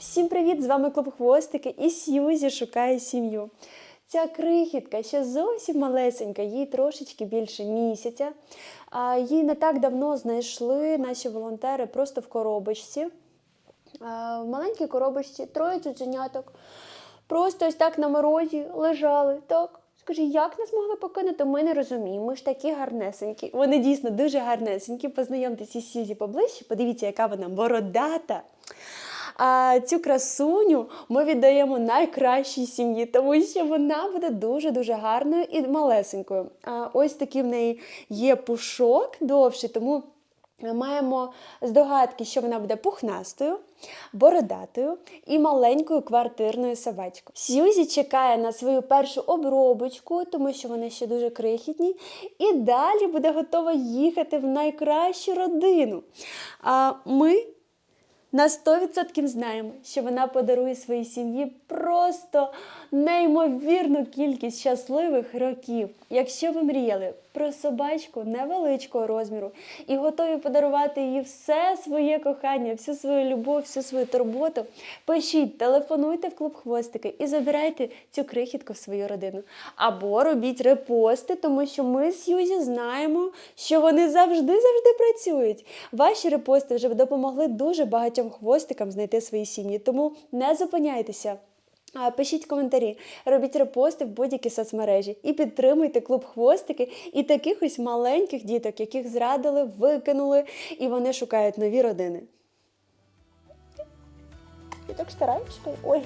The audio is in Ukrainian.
Всім привіт! З вами Клуб Хвостики і Сьюзі шукає сім'ю. Ця крихітка ще зовсім малесенька, їй трошечки більше місяця. Її не так давно знайшли наші волонтери просто в коробочці. В маленькій коробочці троє цуценяток. Просто ось так на морозі лежали. Так. Скажи, як нас могли покинути? Ми не розуміємо. Ми ж такі гарнесенькі. Вони дійсно дуже гарнесенькі. Познайомтеся із Сюзі поближче, подивіться, яка вона бородата. А цю красуню ми віддаємо найкращій сім'ї, тому що вона буде дуже-дуже гарною і малесенькою. А ось такий в неї є пушок довший, тому маємо здогадки, що вона буде пухнастою, бородатою і маленькою квартирною собачкою. Сьюзі чекає на свою першу обробочку, тому що вони ще дуже крихітні, і далі буде готова їхати в найкращу родину. А ми на 100% знаємо, що вона подарує своїй сім'ї просто неймовірну кількість щасливих років. Якщо ви мріяли про собачку невеличкого розміру і готові подарувати їй все своє кохання, всю свою любов, всю свою турботу, пишіть, телефонуйте в клуб хвостики і забирайте цю крихітку в свою родину. Або робіть репости, тому що ми з Юзі знаємо, що вони завжди-завжди працюють. Ваші репости вже допомогли дуже багатьом хвостикам знайти свої сім'ї, тому не зупиняйтеся. Пишіть коментарі, робіть репости в будь-які соцмережі і підтримуйте клуб хвостики і таких ось маленьких діток, яких зрадили, викинули, і вони шукають нові родини. Я так стараюсь, ой.